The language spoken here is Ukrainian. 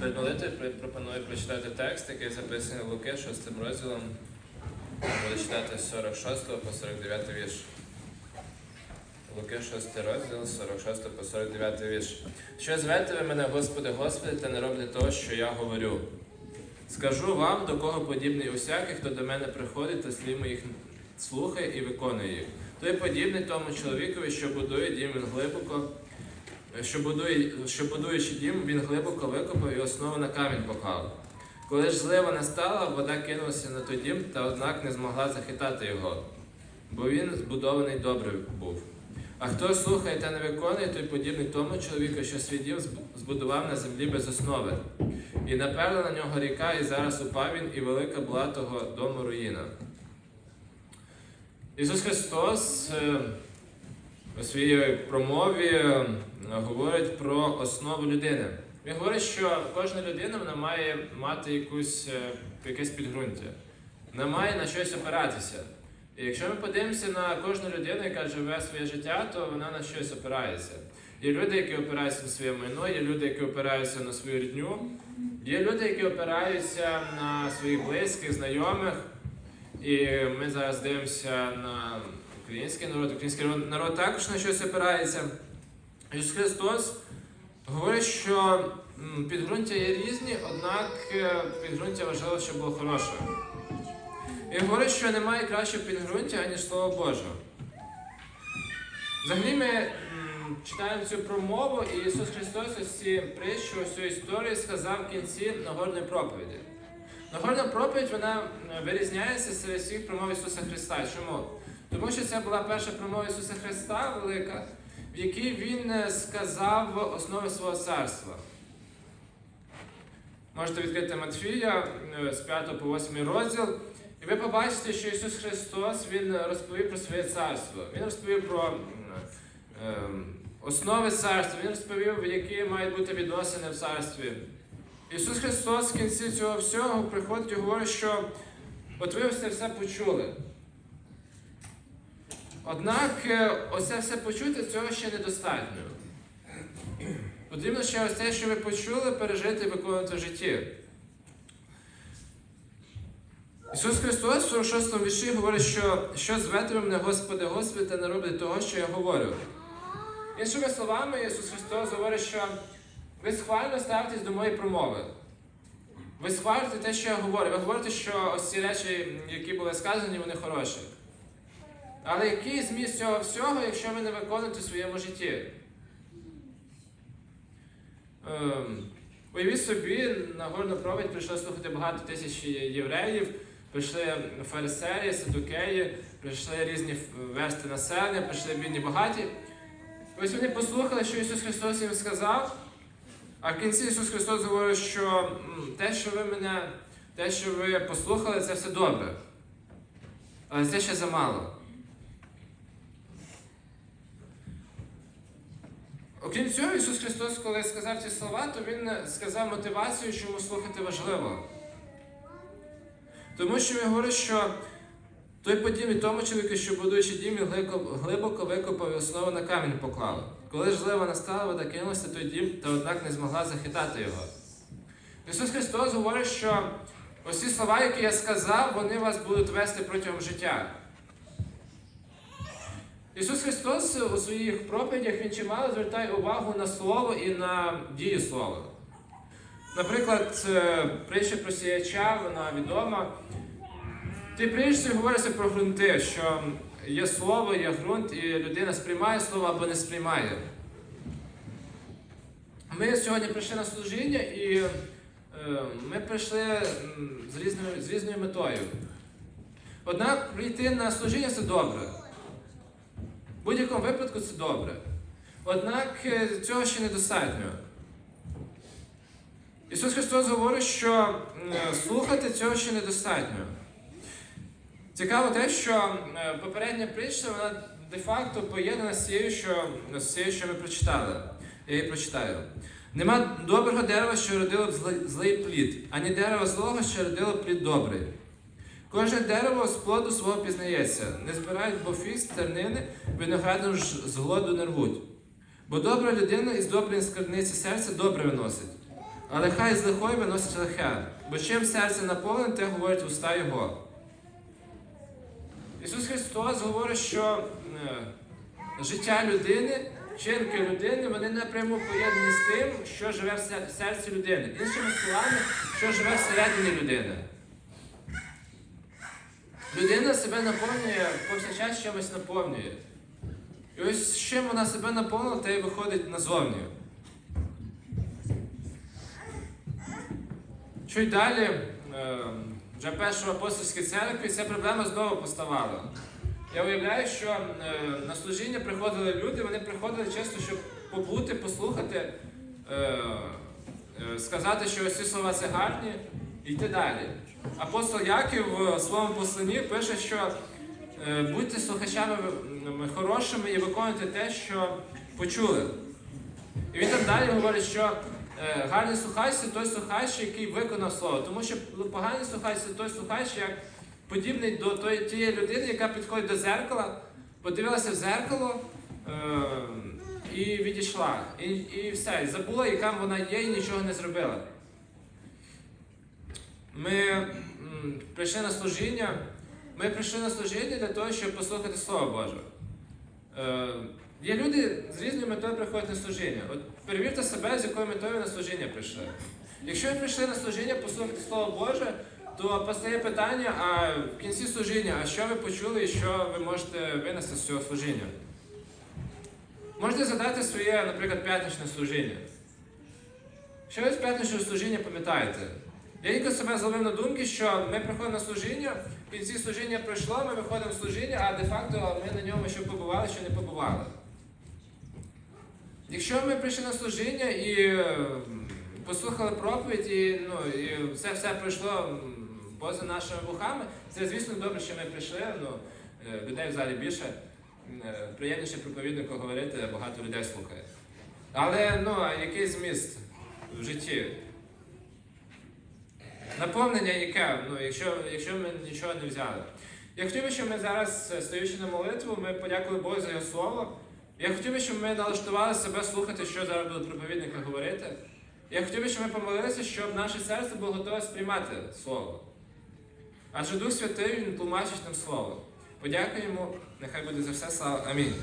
Молитвою пропоную прочитати текст, який записаний Луки 6 розділом. Буду читати з 46 по 49 вірш. Луки 6 розділ, 46 по 49 вірш. Що звете ви мене, Господи, Господи, та не робите того, що я говорю. Скажу вам, до кого подібний усякий, хто до мене приходить та слів моїх слухає і виконує їх. Той подібний тому чоловікові, що будує дім він глибоко, що, будує, що будуючи дім, він глибоко викопав і основу на камінь поклав. Коли ж злива настала, вода кинулася на той дім, та однак не змогла захитати його, бо він збудований добре був. А хто слухає та не виконує, той подібний тому чоловіку, що свій дім збудував на землі без основи. І наперла на нього ріка, і зараз упав він, і велика була того дому руїна. Ісус Христос е, у своїй промові е, говорить про основу людини. Він говорить, що кожна людина вона має мати якусь, е, якесь підґрунтя, вона має на щось опиратися. І якщо ми подивимося на кожну людину, яка живе своє життя, то вона на щось опирається. Є люди, які опираються на своє майно, є люди, які опираються на свою рідню, є люди, які опираються на своїх близьких, знайомих. І ми зараз дивимося на український народ. Український народ- також на щось опирається. Ісус Христос говорить, що підґрунтя є різні, однак е, підґрунтя важливо, щоб було хороше. І говорить, що немає кращого підґрунтя, аніж Слово Боже. Взагалі ми читаємо цю промову, і Ісус Христос ось ці притчу, цю історію сказав в кінці Нагорної проповіді. Нагорна проповідь вона вирізняється серед всіх промов Ісуса Христа. Чому? Тому що це була перша промова Ісуса Христа велика, в якій Він е, сказав основи свого царства. Можете відкрити Матфія е, з 5 по 8 розділ, і ви побачите, що Ісус Христос Він розповів про своє царство. Він розповів про е, основи царства, Він розповів, які мають бути відносини в царстві. Ісус Христос в кінці цього всього приходить і говорить, що от ви все все почули. Однак е, оце все почути, цього ще недостатньо. Потрібно ще ось те, що ви почули, пережити і виконувати в житті. Ісус Христос в 46 вірші говорить, що що звете мене, Господи, Господи, та не робите того, що я говорю. Іншими словами, Ісус Христос говорить, що ви схвально ставитесь до моєї промови. Ви схвалюєте те, що я говорю. Ви говорите, що ось ці речі, які були сказані, вони хороші. Але який зміст цього всього, якщо ви не виконуєте в своєму житті? Ем, уявіть собі, на горну проповідь прийшло слухати багато тисяч євреїв, прийшли фарисеї, садукеї, прийшли різні версти населення, прийшли бідні багаті. Ось вони послухали, що Ісус Христос їм сказав, а в кінці Ісус Христос говорить, що те, що ви мене, те, що ви послухали, це все добре. Але це ще замало. Окрім цього, Ісус Христос, коли сказав ці слова, то Він сказав мотивацію, чому слухати важливо. Тому що він говорить, що той подібний тому чоловіку, що будуючи дім, він глибоко, викопав і основу на камінь поклав. Коли ж злива настала, вода кинулася той дім, та однак не змогла захитати його. Ісус Христос говорить, що ці слова, які я сказав, вони вас будуть вести протягом життя. Ісус Христос у своїх проповідях Він чимало звертає увагу на слово і на дію слова. Наприклад, е, притча про сіяча, вона відома. Ти притчі говориться про ґрунти, що є слово, є ґрунт, і людина сприймає слово або не сприймає. Ми сьогодні прийшли на служіння і е, ми прийшли з різною, з різною метою. Однак прийти на служіння це добре. Будь-якому випадку це добре. Однак е, цього ще недостатньо. Ісус Христос говорить, що слухати цього ще недостатньо. Цікаво те, що попередня притча, вона де-факто поєднана з цією, що, з цією, що ми прочитали. Я її прочитаю. Нема доброго дерева, що родило б злий, плід, ані дерева злого, що родило плід добрий. Кожне дерево з плоду свого пізнається, не збирають бо фіг з тернини, виноградом ж з голоду не рвуть. Бо добра людина із доброї скарбниці серця добре виносить, Але хай з лихої виносить лихе, бо чим серце наповнене, те говорить уста Його. Ісус Христос говорить, що е, життя людини, вчинки людини, вони напряму поєднані з тим, що живе в серці людини. Іншими словами, що живе всередині людини. Людина себе наповнює, повсякчас чимось наповнює. І ось чим вона себе наповнила, те й виходить назовні. Чуть далі, е, вже першої апостольської церкви, ця проблема знову поставала. Я уявляю, що е, на служіння приходили люди, вони приходили чисто, щоб побути, послухати, е, сказати, що ось ці слова це гарні, йти далі. Апостол Яків в своєму посланні пише, що е, будьте слухачами хорошими і виконуйте те, що почули. І він там далі говорить, що е, гарний слухач це той слухач, який виконав слово. Тому що поганий слухач це той слухач, як подібний до тієї людини, яка підходить до зеркала, подивилася в зеркало е, і відійшла. І, і все, забула, яка вона є, і нічого не зробила. Ми прийшли на служіння. Ми прийшли на служіння для того, щоб послухати Слово Боже. Е, є люди з різною метою приходять на служіння. От перевірте себе, з якою метою ви на служіння прийшли. Якщо ви прийшли на служіння послухати Слово Боже, то постає питання, а в кінці служіння, а що ви почули і що ви можете винести з цього служіння? Можете задати своє, наприклад, п'ятничне служіння. Що ви з п'ятничного служіння пам'ятаєте? Я тільки себе зловив на думки, що ми приходимо на служіння, в кінці служіння пройшло, ми виходимо в служіння, а де-факто ми на ньому що побували, що не побували. Якщо ми прийшли на служіння і е, послухали проповідь, і, ну, і це все пройшло поза нашими вухами, це звісно добре, що ми прийшли. Ну, е, людей в залі більше. Е, Приємніше проповіднику говорити, багато людей слухає. Але ну, який зміст в житті? Наповнення яке, ну, якщо, якщо ми нічого не взяли. Я хотів би, щоб ми зараз, е, стоючи на молитву, ми подякували Богу за його слово. Я хотів би, щоб ми налаштували себе слухати, що зараз буде проповідника говорити. Я хотів би, щоб ми помолилися, щоб наше серце було готове сприймати Слово. Адже Дух Святий Він тлумачить нам Слово. Подякуємо, нехай буде за все слава. Амінь.